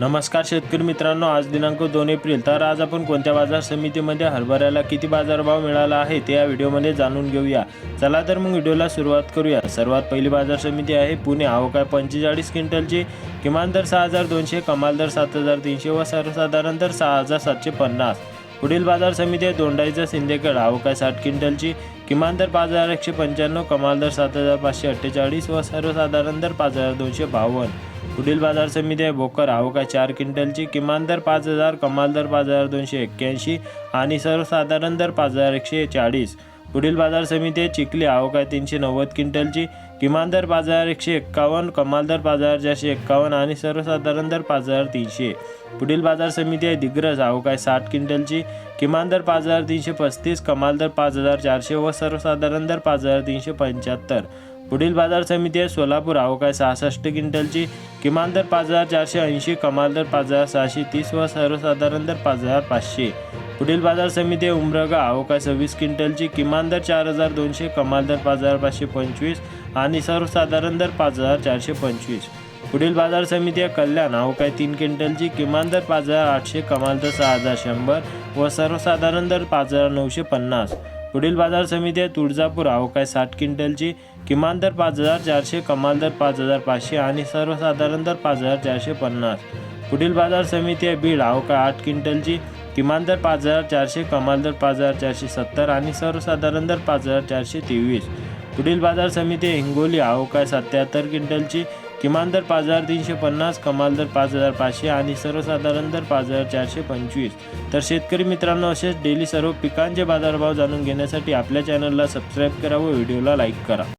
नमस्कार शेतकरी मित्रांनो आज दिनांक दोन एप्रिल. तर आज आपण कोणत्या बाजार समितीमध्ये हरभऱ्याला किती बाजारभाव मिळाला आहे ते या व्हिडिओमध्ये जाणून घेऊया. चला तर मग व्हिडिओला सुरुवात करूया. सर्वात पहिली बाजार समिती आहे पुणे. अवकाळ पंचेचाळीस क्विंटलची. किमान दर सहा हजार दोनशे कमाल दर सात हजार तीनशे व सर्वसाधारण दर सहा हजार सातशे पन्नास. पुढील बाजार समिती आहे दोंडाईचा सिंदेकड अवकाळ साठ क्विंटलची. किमान दर पाच हजार एकशे पंच्याण्णव कमाल दर सात हजार पाचशे अठ्ठेचाळीस व सर्वसाधारण दर पाच हजार दोनशे बावन्न. पुढील बाजार समिती आहे. भोकर आवका चार क्विंटलची किमान दर पाच हजार कमाल दर पाच हजार दोनशे एक्क्याऐंशी आणि सर्वसाधारण दर पाच हजार एकशे चाळीस. पुढील बाजार समिती आहे. चिखली आवका तीनशे नव्वद क्विंटलची किमान दर पाच हजार एकशे एक्कावन्न कमाल दर पाच हजार चारशे एक्कावन्न आणि सर्वसाधारण दर पाच हजार तीनशे. पुढील बाजार समिती आहे. दिग्रज आवकाय साठ क्विंटलची किमान दर पाच हजार तीनशे पस्तीस कमाल दर पाच हजार चारशे व सर्वसाधारण दर पाच हजार तीनशे पंच्याहत्तर. पुढील बाजार समिती आहे. सोलापूर अवकाळ सहासष्ट क्विंटलची. किमान दर पाच हजार चारशे ऐंशी कमाल दर पाच हजार सहाशे तीस व सर्वसाधारण दर पाच हजार पाचशे. पुढील बाजार समिती आहे. उमरगा अवकाळ सव्वीस क्विंटलची. किमान दर चार हजार दोनशे कमाल दर पाच हजार पाचशे पंचवीस आणि सर्वसाधारण दर पाच हजार चारशे पंचवीस. पुढील बाजार समिती आहे. कल्याण अवकाश तीन क्विंटलची. किमान दर पाच हजार आठशे कमाल दर सहा हजार शंभर व सर्वसाधारण दर पाच हजार नऊशे पन्नास. पुढील बाजार समिती आहे तुळजापूर. अवकाश साठ क्विंटलची? किमान दर पाच हजार चारशे कमाल दर पाच हजार पाचशे आणि सर्वसाधारण दर पाच हजार चारशे पन्नास. पुढील बाजार समिती आहे बीड. अवकाश आठ क्विंटलची? किमान दर पाच हजार चारशे कमाल दर पाच हजार चारशे सत्तर आणि सर्वसाधारण दर पाच हजार चारशे तेवीस. पुढील बाजार समिती आहे हिंगोली. अवकाश सत्याहत्तर क्विंटलची? किमान दर पाच हजार तीनशे पन्नास कमाल दर पाच हजार पाचशे आणि सर्वसाधारण दर पाच हजार चारशे पंचवीस. तर शेतकरी मित्रांनो असेच डेली सर्व पिकांचे बाजारभाव जाणून घेण्यासाठी आपल्या चॅनलला सबस्क्राईब करा व व्हिडिओला लाईक करा.